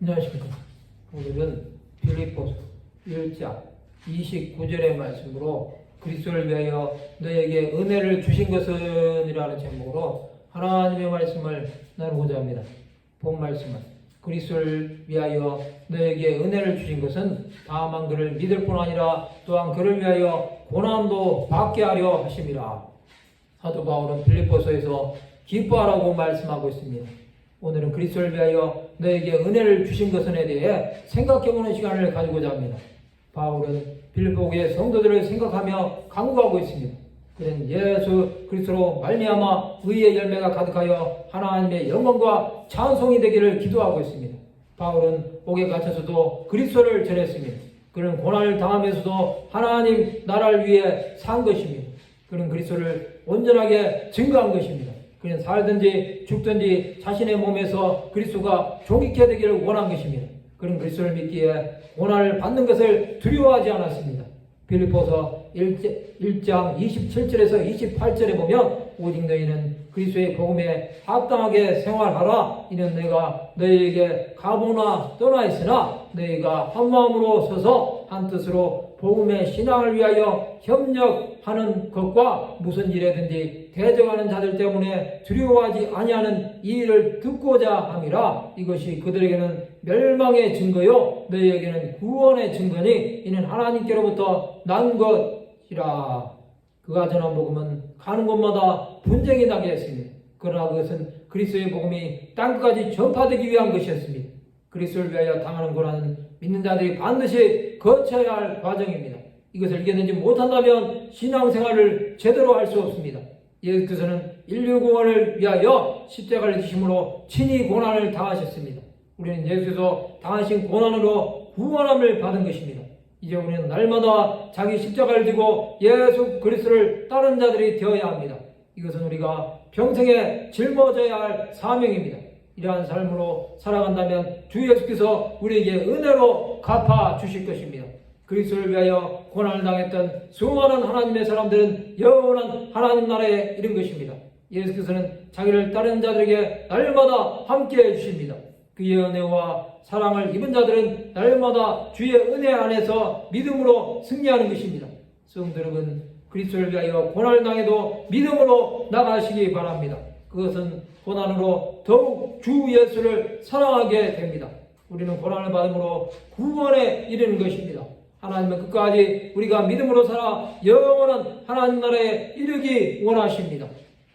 안녕하십니까. 오늘은 필리포스 1장 29절의 말씀으로 그리스도를 위하여 너에게 은혜를 주신 것은 이라는 제목으로 하나님의 말씀을 나누고자 합니다. 본 말씀은 그리스도를 위하여 너에게 은혜를 주신 것은 다만 그를 믿을 뿐 아니라 또한 그를 위하여 고난도 받게 하려 하심이라. 사도 바울은 필리포스에서 기뻐하라고 말씀하고 있습니다. 오늘은 그리스도를 위하여 너에게 은혜를 주신 것에 대해 생각해보는 시간을 가지고자 합니다. 바울은 빌보의 성도들을 생각하며 강구하고 있습니다. 그는 예수 그리스도로 말미암아 의의 열매가 가득하여 하나님의 영광과 찬송이 되기를 기도하고 있습니다. 바울은 옥에 갇혀서도 그리스도를 전했습니다. 그는 고난을 당하면서도 하나님 나라를 위해 산 것입니다. 그는 그리스도를 온전하게 증거한 것입니다. 그는 살든지 죽든지 자신의 몸에서 그리스도가 종익게 되기를 원한 것입니다. 그는 그리스도를 믿기에 고난을 받는 것을 두려워하지 않았습니다. 빌리포서 1장 27절에서 28절에 보면 오직 너희는 그리스도의 복음에 합당하게 생활하라. 이는 내가 너희에게 가보나 떠나 있으나 너희가 한 마음으로 서서 한 뜻으로 복음의 신앙을 위하여 협력하는 것과 무슨 일에든지 대적하는 자들 때문에 두려워하지 아니하는 이 일을 듣고자 함이라 이것이 그들에게는 멸망의 증거요 너희에게는 구원의 증거니 이는 하나님께로부터 난 것이라 그가 전한 복음은 가는 곳마다 분쟁이 나게 했습니다. 그러나 그것은 그리스도의 복음이 땅끝까지 전파되기 위한 것이었습니다. 그리스도를 위하여 당하는 고난은 믿는 자들이 반드시 거쳐야 할 과정입니다. 이것을 이겨내지 못한다면 신앙생활을 제대로 할 수 없습니다. 예수께서는 인류 구원을 위하여 십자가를 지심으로 친히 고난을 당하셨습니다. 우리는 예수께서 당하신 고난으로 구원함을 받은 것입니다. 이제 우리는 날마다 자기 십자가를 지고 예수 그리스도를 따른 자들이 되어야 합니다. 이것은 우리가 평생에 짊어져야 할 사명입니다. 이러한 삶으로 살아간다면 주 예수께서 우리에게 은혜로 갚아 주실 것입니다. 그리스도를 위하여 고난을 당했던 수많은 하나님의 사람들은 영원한 하나님 나라에 이른 것입니다. 예수께서는 자기를 따르는 자들에게 날마다 함께 해주십니다. 그의 은혜와 사랑을 입은 자들은 날마다 주의 은혜 안에서 믿음으로 승리하는 것입니다. 성도 여러분, 그리스도를 위하여 고난을 당해도 믿음으로 나가시기 바랍니다. 그것은 고난으로 더욱 주 예수를 사랑하게 됩니다. 우리는 고난을 받음으로 구원에 이르는 것입니다. 하나님은 끝까지 우리가 믿음으로 살아 영원한 하나님 나라에 이르기 원하십니다.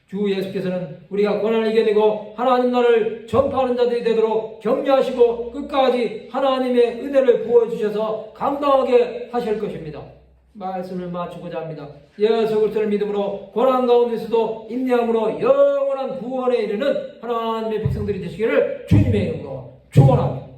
주 예수께서는 우리가 고난을 이겨내고 하나님 나라를 전파하는 자들이 되도록 격려하시고 끝까지 하나님의 은혜를 부어주셔서 감당하게 하실 것입니다. 말씀을 마치고자 합니다. 예수 그리스도를 믿음으로 고난 가운데서도 인내함으로 영원한 구원에 이르는 하나님의 백성들이 되시기를 주님의 이름으로 축원합니다.